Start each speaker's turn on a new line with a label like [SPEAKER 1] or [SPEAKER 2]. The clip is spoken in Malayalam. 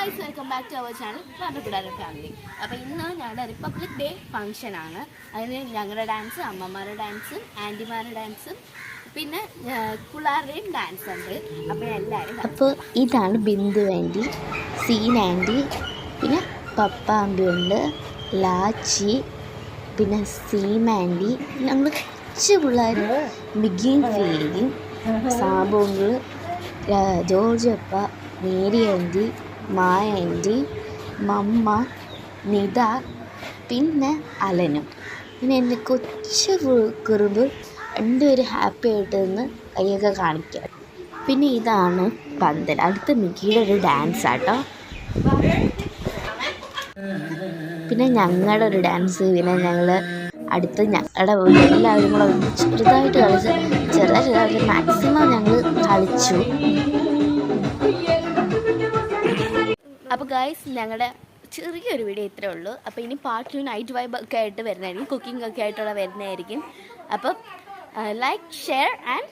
[SPEAKER 1] Guys welcome back to our channel പാട്ടക്കുടാര family അപ്പോൾ ഇന്ന് ഞങ്ങളുടെ റിപ്പബ്ലിക് ഡേ ഫംഗ്ഷൻ ആണ്. അതിന് ഞങ്ങളുടെ ഡാൻസ് അമ്മമാരുടെ ഡാൻസും ആന്റിമാരുടെ ഡാൻസും പിന്നെ പിള്ളേരുടെയും ഡാൻസ് ഉണ്ട്. അപ്പോൾ എല്ലാവരും
[SPEAKER 2] അപ്പോൾ ഇതാണ് ബിന്ദു ആന്റി സീൻ ആന്റി പിന്നെ പപ്പ ആന്റി ഉണ്ട് ലാച്ചി പിന്നെ സീം ആന്റി ഞങ്ങൾ കൊച്ചു പിള്ളേർ മിഗിയും ഫീലിയും സാബുങ്ങൾ ജോർജ് അപ്പ മേരി ആന്റി മായ ആന്റി മമ്മ നിത പിന്നെ അലനും. പിന്നെ എന്റെ കൊച്ചു കുറുമ്പ് രണ്ടുപേരും ഹാപ്പി ആയിട്ട് നിന്ന് കൈയൊക്കെ കാണിക്കുക പിന്നെ ഇതാണ് പന്തൽ. അടുത്ത മിക്കിയുടെ ഒരു ഡാൻസ് ആട്ടോ. പിന്നെ ഞങ്ങളുടെ ഒരു ഡാൻസ് പിന്നെ ഞങ്ങൾ അടുത്ത് ഞങ്ങളുടെ എല്ലാവരും കൂടെ ചെറുതായിട്ട് കളിച്ച് ചെറുതായിട്ട് മാക്സിമം ഞങ്ങൾ കളിച്ചു.
[SPEAKER 1] അപ്പോൾ ഗൈസ് ഞങ്ങളുടെ ചെറിയൊരു വീഡിയോ ഇത്രേ ഉള്ളൂ. അപ്പോൾ ഇനി പാർട്ട് ടു നൈറ്റ് വൈബ് ഒക്കെ ആയിട്ട് വരുന്നതായിരിക്കും കുക്കിംഗ് ഒക്കെ ആയിട്ടുള്ള വരുന്നതായിരിക്കും. അപ്പം ലൈക്ക് ഷെയർ ആൻഡ്